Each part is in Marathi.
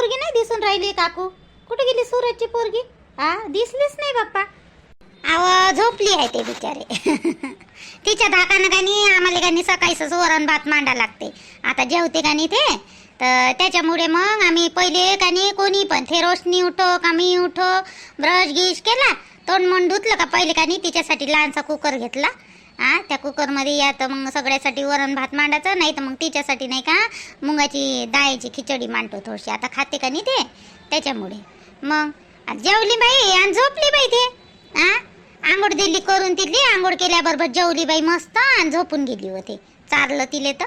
पोरगी नाही दिसून राहिली काकू. कुठे गेली सूरजची पोरगी? हा दिसलीच नाही बाप्पा. अव झोपली आहे ते बिचारे. तिच्या धाकानं गाणी आम्हाला गाणी सकाळीच वरण भात मांडा लागते. आता जेवते गाणी ते. तर त्याच्यामुळे मग आम्ही पहिले कानी कोणी पण. ते रोशनी उठो का मी उठो ब्रश गिश केला तोंड मन धुतलं का पहिले कानी तिच्यासाठी लहानसा कुकर घेतला. हा त्या कुकरमध्ये या तर मग सगळ्यासाठी वरण भात मांडायचं नाही तर मग तिच्यासाठी नाही का मुगाची डाळीची खिचडी मांडतो थोडीशी. आता खाते का नाही ते? त्याच्यामुळे. मग जेवली बाई आणि झोपली बाई ते. हा आंघोळ दिली करून तिथली आंघोळ केल्याबरोबर जेवली बाई मस्त आणि झोपून गेली होती चारलं तिले तर.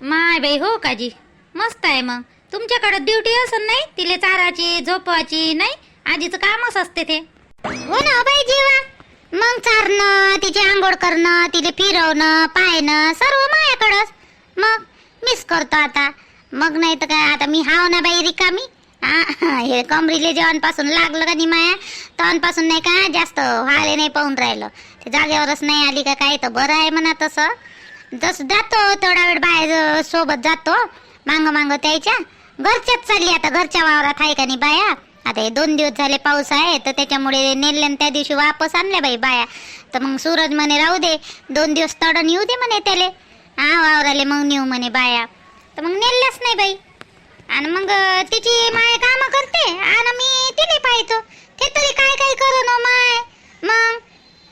माय बाई हो काजी. मस्त आहे मग. तुमच्याकडे ड्युटी असं नाही? तिले चाराची झोपवाची नाही? आजीचं कामच असते ते. हो ना बाई जीवा. मग चारणं तिची आंघोळ करणं तिले फिरवणं पाहणं सर्व मायाकडंच मग मिस करतो आता. मग नाही तर काय आता मी हाव ना बाई रिकामी? हा, हे कमरीले जेवणपासून लागलं का नि माया? तेव्हापासून नाही का जास्त व्हायला नाही पाहून राहिलं. ते जागेवरच नाही आली का काय तर बरं आहे म्हणा तसं. जसं जातो थोडा वेळ बाहेर सोबत जातो. मांग मांग त्याच्या. घरच्याच चालली आता घरच्या वावरात आहे का नाही बाया? आता हे दोन दिवस झाले पाऊस आहे तर त्याच्यामुळे नेल्यान त्या दिवशी वापस आणल्या बाई बाया. तर मग सूरज म्हणे राहू दे दोन दिवस तडण येऊ दे म्हणे त्याले. हा वावराले मग नेऊ म्हणे बाया. तर मग नेल्याच नाही बाई. आणि मग तिची माय कामं करते आणि मी तिने पाहतो. ते तरी काय काय करू ना माय? मग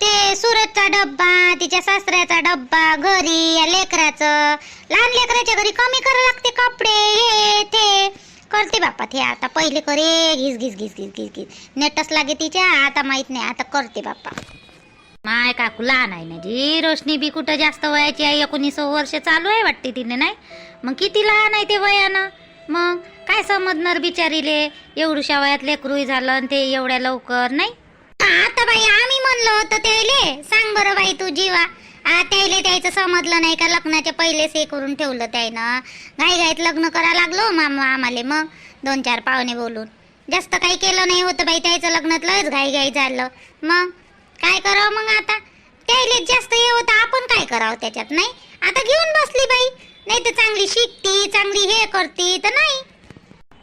ते सुरतचा डब्बा तिच्या सासऱ्याचा डब्बा घरी या लेकराचं लहान लेकराच्या घरी कमी करावं लागते कपडे हे ते. करते बापा ते आता. पहिले करे घिस घिस घिस घिस घिस घिस. नेटच लागे तिच्या आता माहीत नाही आता करते बाप्पा माय काकू लहान आहे ना जी. रोशनी बी कुठं जास्त वयाची आहे एकोणीस वर्ष चालू आहे वाटते तिने नाही? मग किती लहान आहे ते वयानं? मग काय समजणार बिचारीले? एवढ्या वयात लेकरू झालं आणि ते एवढ्या लवकर नाही? आता बाई आम्ही म्हणलो होतो त्याले. सांग बरं बाई तू जीवा. त्याले त्याचं समजलं नाही का लग्नाच्या पहिलेच हे करून ठेवलं त्यानं घाई घाईत लग्न करा लागलो मामा आम्हाला मग दोन चार पाहुणे बोलून. जास्त काही केलं नाही होतं बाई त्याचं लग्नात लयच घाई घाई झालं. मग काय करावं मग आता? त्याले जास्त हे होतं आपण काय करावं त्याच्यात नाही? आता घेऊन बसली बाई. नाही तर चांगली शिकती चांगली हे करती तर नाही.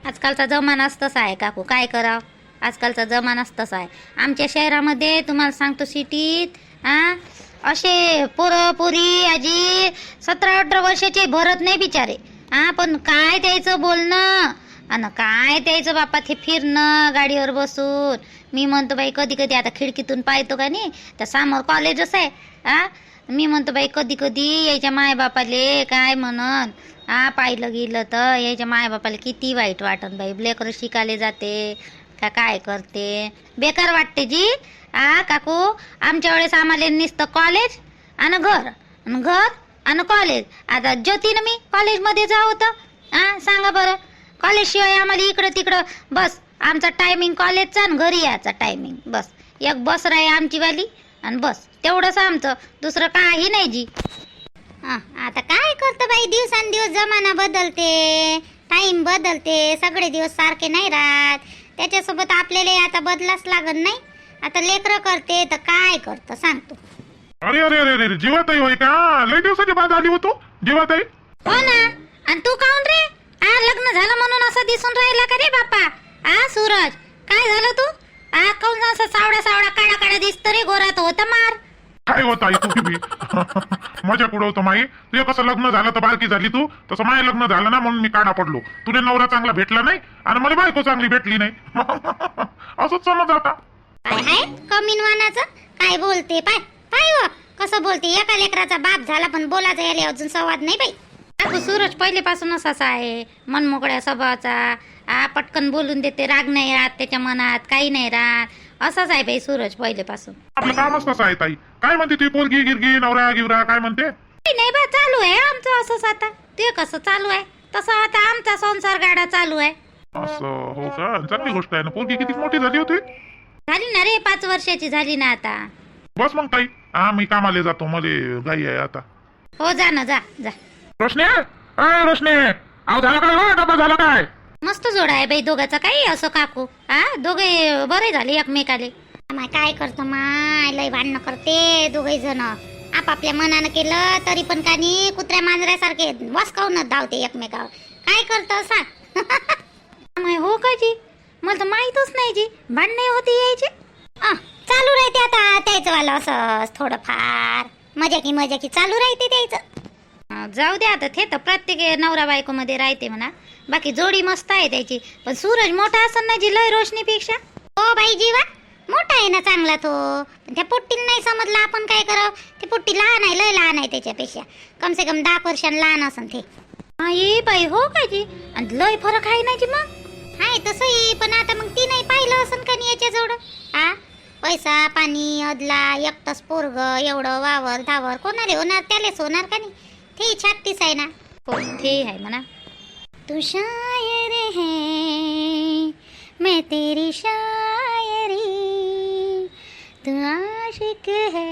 आजकालचा जमानाच तसा आहे काकू काय करावं? आजकालचा जमानाच तसा आहे. आमच्या शहरामध्ये तुम्हाला सांगतो सिटीत हां असे पोरं पोरी आजी सतरा अठरा वर्षाचे भरत नाही बिचारे. हा पण काय त्याचं बोलणं? आणि काय त्याचं बापा ते फिरणं गाडीवर बसून? मी म्हणतो बाई कधी कधी आता खिडकीतून पाहतो का नाही? तर समोर कॉलेजच आहे. हा मी म्हणतो बाई कधी कधी यायच्या मायबापाले काय म्हणन? हा पाहिलं गेलं तर यायच्या मायबापाला किती वाईट वाटन बाई. लेकरं शिकायला जाते का काय करते? बेकार वाटते जी. आ काकू? आमच्या वेळेस आम्हाला नुसतं कॉलेज आणि घर आणि घर आणि कॉलेज आता ज्योतीनं मी कॉलेजमध्ये जाऊ होतं हा सांगा बरं. कॉलेजशिवाय आम्हाला इकडं तिकडं बस आमचा टायमिंग कॉलेजचा आणि घरी यायचा टायमिंग बस. एक बस राही आमची वाली आणि बस. तेवढंच आमचं. दुसरं काही नाही जी. हां आता काय करतो बाई? दिवसांदिवस जमाना बदलते. टाईम बदलते. सगळे दिवस सारखे नाही राहत. त्याच्यासोबत आपल्याला आता बदलाच लागत नाही. आता लेकरं करते तर काय करतं? सांगतो अरे अरे अरे अरे जीवाताई होय का? लय दिवसाच्या बाद आली होतो जीवाताई. हो ना. आणि तू काऊन रे? आ लग्न झालं म्हणून असं दिसून राहिला का रे बापा आ सूरज काय झालं तू? आ काऊन असं सावडा सावडा काळा काळा दिसतो रे गोरा तो होता मार. काय होत आई तू बी मजा कुठं होतं माई? तुझं कसं लग्न झालं तर बारकी झाली तू? तसं माय लग्न झालं ना म्हणून मी काढा पडलो. तुला नवरा चांगला भेटला नाही आणि मला बायको चांगली भेटली नाही. असंच समज आता. काय हाय कमीन वानाचं? काय बोलते? पाय पाय हो. कसं बोलते? एका लेकराचा बाप झाला पण बोलायचा याले अजून संवाद नाही बाई. काकू सूरज पहिलेपासूनच असा आहे. मनमोकळ्या स्वभावाचा. आ पटकन बोलून देते. राग नाही राहत त्याच्या मनात. काही नाही राहत. असाच आहे बाई सूरज पहिलेपासून. आपलं कामच तसं आहे ताई. काय म्हणते ती पोरगी गिरगी नवरा गिवरा काय म्हणते? काही नाही बा चालू आहे आमचं असंच आता. ते कसं चालू आहे? तसं आता आमचा संसार गाडा चालू आहे. असं हो का? चांगली गोष्ट आहे ना. पोरगी किती मोठी झाली होती? झाली ना रे पाच वर्षाची झाली ना आता. बस मग ताई हा मी कामाला जातो मले घाई आहे आता. हो जा ना जा जा. रोशने अय रोशने अहो झाला काय हो डबा झाला काय? मस्त जोड आहे बाई दोघाचा काही असं काकू? हा दोघे बरे झाले एकमेकाले. माय काय करतो माय लय भांडणं करते दोघे जण. आपापल्या मनानं केलं तरी पण कानी कुत्र्या मांजऱ्यासारखे वसकावूनच धावते एकमेकावर. काय करतो सांग. हो का जी मला तर माहीतच नाही जी. भांडणे होती यायची. आ, चालू राहते आता त्याचं वाला असं थोडंफार. मजा की मजा की. चालू राहते त्याचं. अं, जाऊ द्या आता ते तर प्रत्येक नवरा बायको मध्ये राहते म्हणा. बाकी जोडी मस्त आहे त्याची. पण सूरज मोठा असं ना जी लय रोशनीपेक्षा? हो बाई जीवा मोठा आहे ना चांगला तो. पण त्या पोट्टीला नाही समजला आपण काय करावं. ते पोट्टी लहान आहे लय लहान आहे त्याच्यापेक्षा. कम से कम दहा वर्षां लहान असन ते. आई बाई हो काय जी? आणि लय फरक आहे ना जी मग? आहे तसंही पण आता मग ती नाही पाहिलं असन का नाही याच्या जवळ हा पैसा पाणी अदला एकटंच पोरग एवढं वावर धावर कोणाला होणार त्यालाच होणार का नाही? ते छातीस आहे ना. हो ते आहे म्हणा. तू शायर है मैं तेरी शायरी। तू आशिक है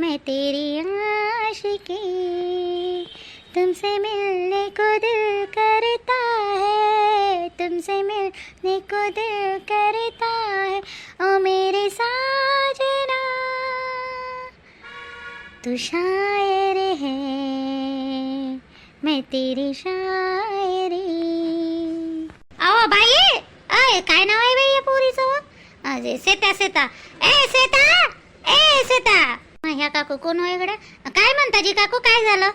मैं तेरी आशिकी। तुमसे मिलने को दिल तुमसे मिलने को दिल करता है ओ मेरे साजना। तू शायर है मैं तेरी शायरी। अहो बाई अय काय नाव आहे बाई या पोरीचं? अरे सेता सेता। ए सेता ए सेता। ह्या काकू कोण हो इकडे? काय म्हणता जी काकू काय झालं?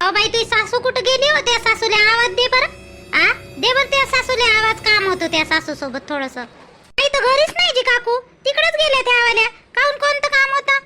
अहो बाई तुझी सासू कुठं गेली होती सासूला आवाज दे बरं. आ? दे बर त्या सासूले आवाज काम होतं त्या सासू सोबत थोडस. नाही तर घरीच नाही जी काकू. तिकडेच गेल्या त्या आवाल्या. काहून कोणतं काम होतं?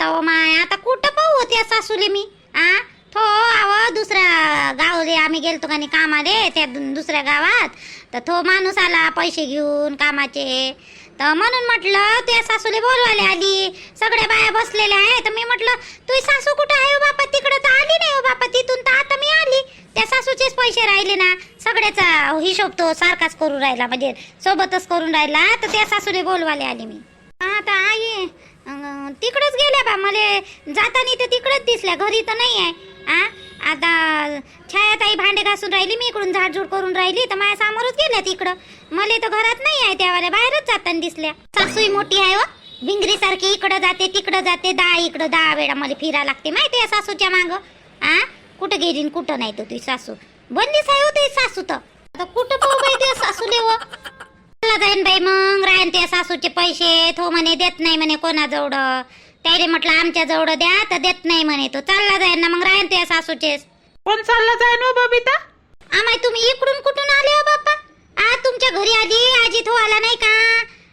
तो माय आता कुठं पाहू त्या सासूले मी? आ? थो आव दुसऱ्या गावले आम्ही गेलतो का नाही कामाले त्या दुसऱ्या गावात. तर तो माणूस आला पैसे घेऊन कामाचे. तर म्हणून म्हटलं त्या सासूले बोलवायला आली. सगळ्या बाया बसलेल्या आहे तर मी म्हटलं तुझी सासू कुठं आहे हो बापा? तिकडं तर आली नाही हो बापा. तिथून तर आता मी आली. त्या सासूचेच पैसे राहिले ना सगळ्याचा हिशोब तो सारखाच करून राहिला म्हणजे सोबतच करून राहिला. तर त्या सासूने बोलवायला आले मी. आता आई तिकडंच गेल्या बा मला जातानी तर तिकडंच दिसल्या घरी तर नाही आहे. आ? आता छायाताई भांडे घासून राहिली मी इकडून झाडझूड करून राहिली तर माझ्या समोरच गेल्या तिकडं. मले तर घरात नाही आहे त्यावाल्या बाहेरच जाताना दिसल्या. सासूही मोठी आहे हो. व भिंगरी सारखी इकडं जाते तिकडं जाते दहा इकडं दहा वेळा मला फिरा लागते माहिती आहे सासूच्या माग. आ? कुठं गेली न कुठं नाही तो तुझी सासू? बंदीच आहे हो तुझी सासू तर. आता कुठं पाहू बाई ते सासूले व? चालला जाईन बाई मग रायन त्या सासूचे पैसे तो म्हणे देत नाही म्हणे कोणाजवळ. त्याले म्हटलं आमच्या जवळ द्या तर देत नाही म्हणे तो. चालला जाईन ना मग रायन त्या सासूचे. कोण चालला जाय नो बबिता? आम्हाय तुम्ही इकडून कुठून आले हो बाप्पा? आ तुमच्या घरी आली आजी तो आला नाही का?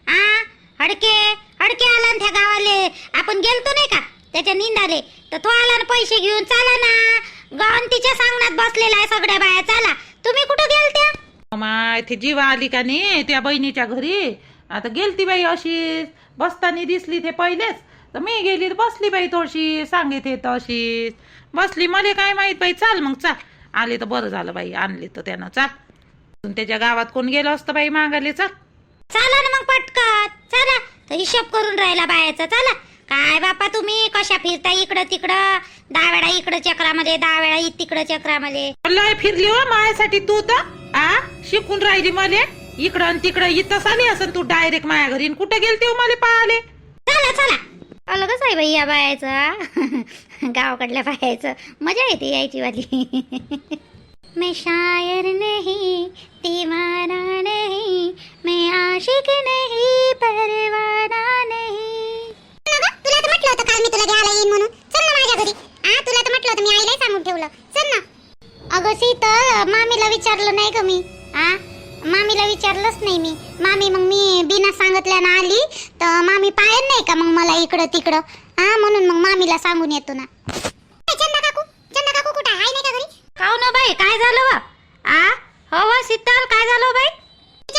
आ हडके हडके आला ना त्या गावाले. आपण गेलतो नाही का? त्याच्या निंदाले. तर तो आला ना पैसे घेऊन चाला ना. गवंतीच्या सांगण्यात बसलेला आहे सगळ्या बाया चला. तुम्ही कुठं गेलत्या? माय ते जीवा आली का नाही? त्या बहिणीच्या घरी. आता गेलती बाई अशीच. बसतानी दिसली ते पहिलेच. तर मी गेली तर बसली बाई थोडीशी. सांगित हे तशीच बसली मला काय माहीत बाई. चाल मग चाल आले तर बरं झालं बाई. आणले तर त्यानं चाल अजून त्याच्या गावात कोण गेलं असतं बाई मागाले चाल चला ना मग पटकन. चला. तर हिशोब करून राहिला बायाचा. चला. काय बापा तुम्ही? कशा फिरता इकडं तिकडं? दहा वेळा इकडं चक्रामध्ये दहा वेळा इ- तिकडं चक्रामध्ये. लय फिरली हो माझ्यासाठी तू तर. आ? शिकून राहिली मले. इकडं आणि तिकडं इथंच आली असं तू डायरेक्ट माझ्या घरी. आणि कुठं गेलते हो मला पाहिले चला चला. अलगच आहे बाई या बायाचं? गावाकडल्या बायाचं. मजा येते यायची वाली. मैं शायर नहीं दीवाना नहीं मैं आशिक नहीं परवाना नहीं. म्हटलं होतं काल मी तुला घ्यायला येईन म्हणून. चल ना माझ्या घरी. हा तुला तर म्हटलं होतं मी आईला सांगून ठेवलं. चल ना. अगं शीतल मामीला विचारलं नाही का मी. हा मामीला विचारलंच नाही मी. मामी मग मी बिना सांगितल्यानं आली तर मामी पायन नाही का मग मला इकडं तिकडं? हा म्हणून मग मामीला सांगून येतो ना. चंदा काकू चंदा काकू कुठं आहे? नाही का घरी? काऊ ना हो बाई? काय झालं वा? आ? हो वा शीतल काय झालं हो बाई?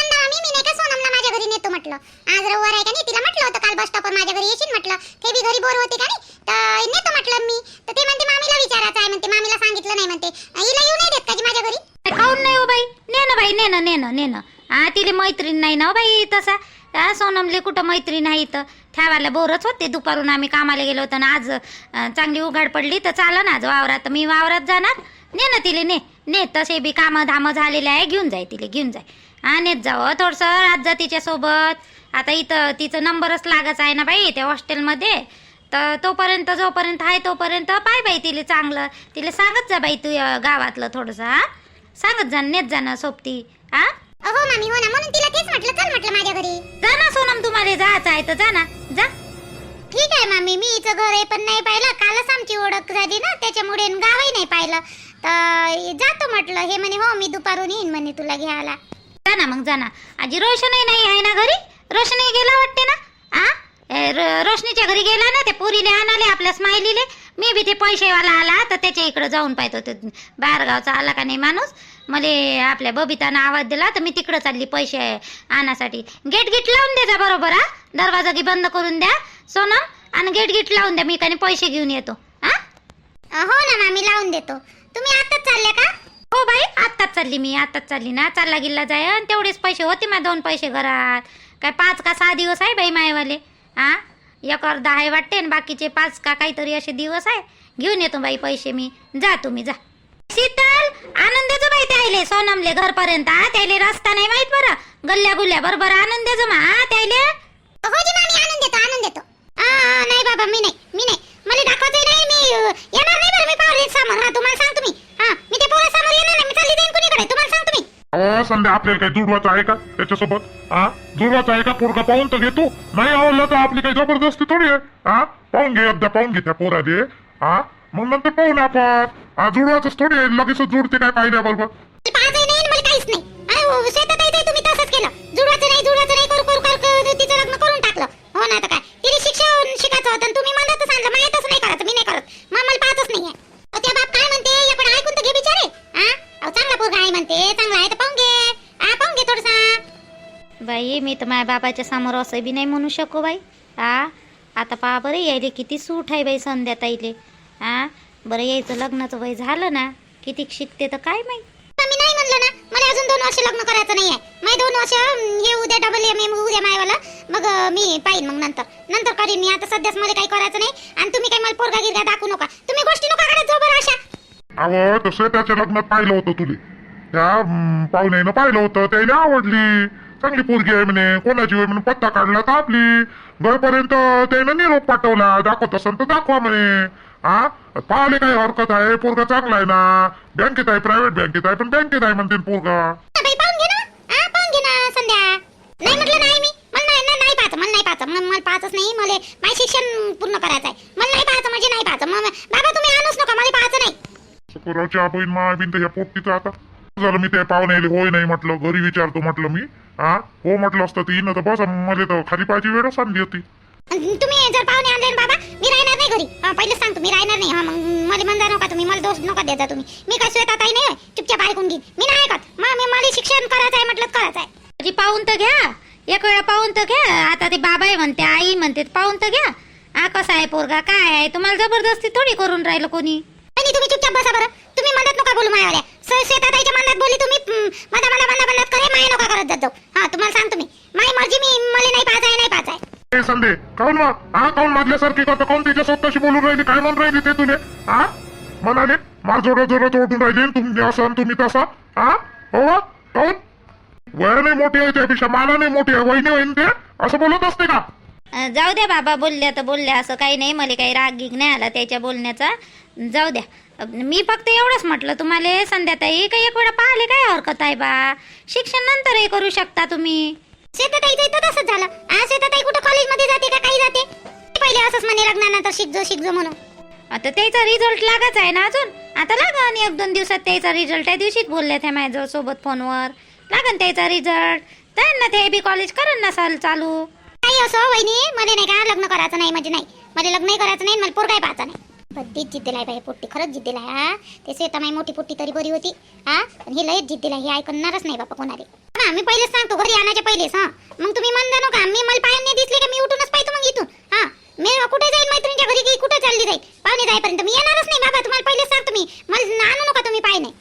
चंदा मामी मी नाही का सोनमला माझ्या घरी नेतो म्हटलं. आज रविवार आहे का नाही तिला म्हटलं होतं काल बस स्टॉपवर माझ्या घरी येशील म्हटलं. ते बी घरी बोर होते का नाही तर नेतो म्हटलं मी. तर ते म्हणते मामीला विचारायचं आहे म्हणते मामीला सांगितलं नाही म्हणते. हिला येऊ नाही देत का जी माझ्या घरी? काऊन नाही हो बाई? ने ना बाई ने ना ने ना ने ना. हा तिले मैत्रीण नाही ना हो बाई तसा. हा, सोनमले कुठं मैत्रीण नाही तर ठेवायला बोरच होते दुपारून आम्ही कामाला गेलो होतो ना आज अं, चांगली उघाड पडली तर चालन आज वावरात. मी वावरात जाणार ने ना तिले ने. ने तसे बी कामं धामं झालेले आहे घेऊन जाय तिले घेऊन जाय. हा नेत जावं थोडंसं रात जा तिच्या सोबत. आता इथं तिचं नंबरच लागच आहे ना बाई त्या हॉस्टेलमध्ये. तर तोपर्यंत जोपर्यंत आहे तोपर्यंत पाय बाई तिले चांगलं. तिला सांगत जा बाई तू गावातलं थोडंसं हा. सांगत जा नेत जा ना सोबती आ हो मामी हो ना. म्हणून तिला तेच म्हटलं चल म्हटलं माझ्या घरी. जा ना सोनम तुम्हाला जायचं आहे तर जा ना. जा. ठीक आहे मामी. मी हिचं घर आहे पण नाही पाहिलं. कालच आमची ओळख झाली ना त्याच्यामुळे गावही नाही पाहिलं. तर जातो म्हटलं हे म्हणे हो मी दुपारून येईन म्हणे तुला घ्यायला. जा ना मग जा ना. आजी रोशनही नाही आहे ना घरी? रोशनही गेला वाटते ना? आ? ए, रो- रोशनीच्या घरी गेला ना ते पुरीले आणाले आपल्या स्माइलीले. मी बी ते पैसेवाला आला तर त्याच्या इकडं जाऊन पाहतो. ते बाहेरगावचा आला का नाही माणूस? मले आपल्या बबितानं आवाज दिला तर मी तिकडं चालली पैसे आणासाठी. गेट गिट लावून द्याचा बरोबर हा दरवाजा की बंद करून द्या सोनम. आणि गेट गिट लावून द्या मी काही पैसे घेऊन येतो. हा हो ना मामी लावून देतो. तुम्ही आताच चालले का? हो बाई आत्ताच चालली मी आत्ताच चालली ना. चालला गिल्ला जाय आणि तेवढेच पैसे होते मा दोन पैसे घरात. काय पाच का सहा दिवस आहे बाई मायवाले? हा एक अर्धा आहे वाटते आणि बाकीचे पाच का काहीतरी असे दिवस आहे. घेऊन येतो बाई पैसे मी. जा तुम्ही जा. शीतल आनंद देजो बाई त्याले सोनमले घरपर्यंत. हा त्याले रस्ता नाही माहीत बरं. गल्ल्या गुल्ल्या बरोबर आनंद मा. हा त्याले हो जी मामी आनंद देतो आनंद देतो आ, आ, नाही बाबा मी नाही मी नाही. मला दाखवायचं नाही मी. अ, येणार नाही बरं मी पावले समोर हा तुम्हाला सांगतो मी हा मी ते पोरा समोर येणार नाही मी चालली जाईन कुणीकडे तुम्हाला सांगतो मी अहो संध्या आपल्याला काही जुडवाचं आहे का त्याच्यासोबत? हा जुडवाचं आहे का? पोरगा पाहून तर घेतो नाही आवडला तर आपली काही जबरदस्ती थोडी आहे. हा पाहून घे एकदा पाहून घे त्या पोराले. हा मग नंतर पाहू ना आपण. हा जुडवाच थोडी आहे. लगेच जुडते काय पाहिल्याबरोबर मला पाहायचंही नाही आणि मला काहीच नाही. हो, तुम्ही तसंच केलं. जुडवाचं नाही जुडवाचं नाही करू करू करू करू तिचं लग्न करून टाकलं. हो ना काय? तिने शिक्षण शिकायचं होतं आणि तुम्ही मला तर माहीतच नाही करत मी नाही करत. मग मला पाहतच नाही म्हणते चांगला आहे तर पाहून घे. हा पाहून घे थोडसा. बाई मी तर माझ्या बाबाच्या समोर असं बी नाही म्हणू शकू बाई. हा आता पहा बरं यायले किती सूट आहे बाई संध्या ताईले. हा बरं यायचं लग्नाचं वय झालं ना किती शिकते तर काय माहीत. मी नाही म्हणलं ना मला अजून दोन वर्ष लग्न करायचं नाही आहे माझे दोन वर्ष अं, हे उद्या डबल एम एम उद्या मायवाला. मग अं, मी पाहिन मग नंतर. नंतर करीन मी. आता सध्याच मला काही करायचं नाही. आणि तुम्ही काही मला पोरगा गिरगा दाखवू नका. तुम्ही गोष्टी नका करत जाऊ बरं अशा. अहो तसं त्याच्या लग्नात पाहिलं होतं तुले. त्या पाहुण्यानं पाहिलं होतं त्याला आवडली. चांगली पोरगी आहे म्हणे कोणाची होय म्हणून पत्ता काढला तर आपली घरपर्यंत त्यानं निरोप पाठवला दाखवत असेल तर दाखवा म्हणे. हा पाहिले काय हरकत आहे? पोरगा चांगला आहे ना? बँकेत आहे प्रायव्हेट बँकेत आहे पण बँकेत आहे म्हणते पोरगा. नाही म्हटलं नाही मी. मला नाही नाही- मला नाही मला पाहतच नाही. मला माझे शिक्षण पूर्ण करायचं आहे. मला नाही पाहायचं म्हणजे नाही मग बाबा तुम्ही आणूच नका मला पाहायचं नाही. करायची बहीण मा बिन ह्या पोट्टीचं आता. झालं मी त्या पाहुण्याला होय नाही म्हटलं घरी विचारतो म्हटलं मी. हा हो म्हटलं असतं ती तर बस मला तर खाली पाहिजे वेळच आणली होती. तुम्ही जर पाहुणे आणले ना बाबा मी राहणार नाही घरी. हा पहिलेच सांगतो मी राहणार नाही. हा मग मला म्हणता नका तुम्ही मला दोष नका द्यायचा तुम्ही. मी काय श्वेता ताई नाही होय. चुपचाप ऐकून घेईन मी नाही ऐकत. मग मी मला शिक्षण करायचं आहे म्हटलं तर करायचं आहे. आजी पाहून तर घ्या. एक वेळा पाहून तर घ्या. आता ते बाबा आहे म्हणते आई म्हणते पाहून तर घ्या. हा कसा आहे पोरगा काय आहे? तुम्हाला जबरदस्ती थोडी करून राहिलं कोणी? आणि तुम्ही चुपचाप बसा बरं. तुम्ही मदत नका बोलू मायावाल्या स- श्वेताताईच्या मनात बोली तुम्ही हम्म, मधा मधा मधा करे माय नका करत जात. जाऊ हा तुम्हाला सांगतो मी. माय मर्जी मी मला नाही पाहायचं आहे नाही पाहायचं आहे ए संदे काऊन मा हा काऊन मारल्यासारखी करतो काऊन तिच्या स्वतःशी बोलून राहिली? काय म्हणून राहिली ते तुले? हा? म्हणाले मार जोडा जोरात ओढून राहिली तुम्ही असा तुम्ही तसा. हा? हो वा? काऊन? वयाने मोठी आहे त्यापेक्षा मला नाही मोठी आहे वहिनी वहिनी ते? असं बोलत असते का? जाऊ द्या बाबा बोलल्या तर बोलल्या. असं काही नाही मला काही राग गिग नाही आला त्याच्या बोलण्याचा. जाऊ द्या. मी फक्त एवढंच म्हटलं तुम्हाला संध्याताई काही एक वेळा पाहिले काय हरकत आहे बा? शिक्षण नंतरही करू शकता तुम्ही. इथं तसंच झालं. श्वेताताई कुठं कॉलेजमध्ये जाते का काही जाते? पहिले असंच म्हणे लग्नानंतर शिकजो शिकजो म्हणून. आता त्याचा रिझल्ट लागाच आहे ना अजून? आता लागा आणि एक दोन दिवसात त्याचा रिझल्ट त्या दिवशीच त्या माझ्या सोबत फोनवर लागन त्याचा रिझल्ट त्यांना ते बी कॉलेज करन ना चालू. काही असो वहिनी? मध्ये नाही का लग्न करायचं नाही म्हणजे नाही. मला लग्नही करायचं नाही मला पोरगाय पाहायचा नाही. बड्डीच जिद्दीला आहे बाई पोट्टी. खरंच जिद्दीला आहे हा. ते श्वेता माई मोठी पोट्टी तरी बरी होती हा. पण हे लयच जिद्दीला हे ऐकणारच नाही बापा कोणाले. हा मी पहिलेच सांगतो घरी आणायच्या पहिलेच हा. मग तुम्ही म्हणता जाणो का मी मला पाहिजे दिसले का? मी उठूनच पाहिजे मग इथून हा. मी कुठे जाईल मैत्रिणीच्या घरी की कुठे चालली जाईल पाहुणे जाईपर्यंत. मी येणारच नाही बाबा तुम्हाला पहिलेच सांगतो मी. मला नाणू नका तुम्ही पाहिजे नाही.